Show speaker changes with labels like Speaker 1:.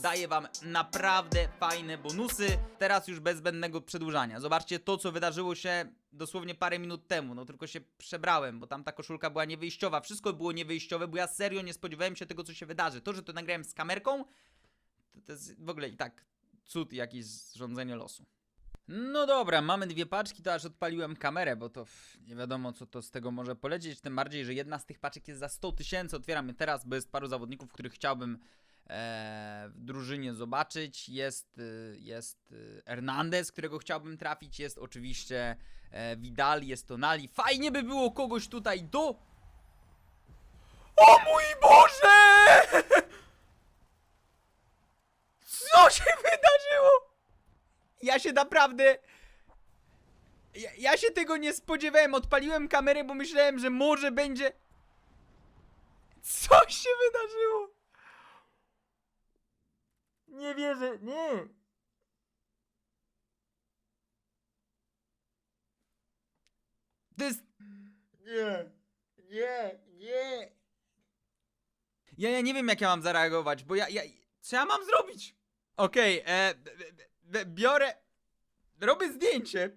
Speaker 1: daje wam naprawdę fajne bonusy. Teraz już bez zbędnego przedłużania. Zobaczcie to, co wydarzyło się dosłownie parę minut temu. No tylko się przebrałem, bo tam ta koszulka była niewyjściowa. Wszystko było niewyjściowe, bo ja serio nie spodziewałem się tego, co się wydarzy. To, że to nagrałem z kamerką, to, to jest w ogóle i tak cud jakiś zrządzenie losu. No dobra, mamy dwie paczki, to aż odpaliłem kamerę, bo to nie wiadomo co to z tego może polecieć, tym bardziej, że jedna z tych paczek jest za 100 tysięcy, otwieram je teraz, bo jest paru zawodników, których chciałbym w drużynie zobaczyć, jest, y, jest y, Hernandez, którego chciałbym trafić, jest oczywiście e, Vidal, jest Tonali, fajnie by było kogoś tutaj do... O mój Boże! Co się wydarzyło? Ja się naprawdę. Ja, ja się tego nie spodziewałem. Odpaliłem kamerę, bo myślałem, że może będzie. Co się wydarzyło? Nie wierzę, nie. To jest. Nie, nie, nie. Ja, ja nie wiem, jak ja mam zareagować, bo ja. ja co ja mam zrobić? Okej, e, b- b- biorę. Robię zdjęcie.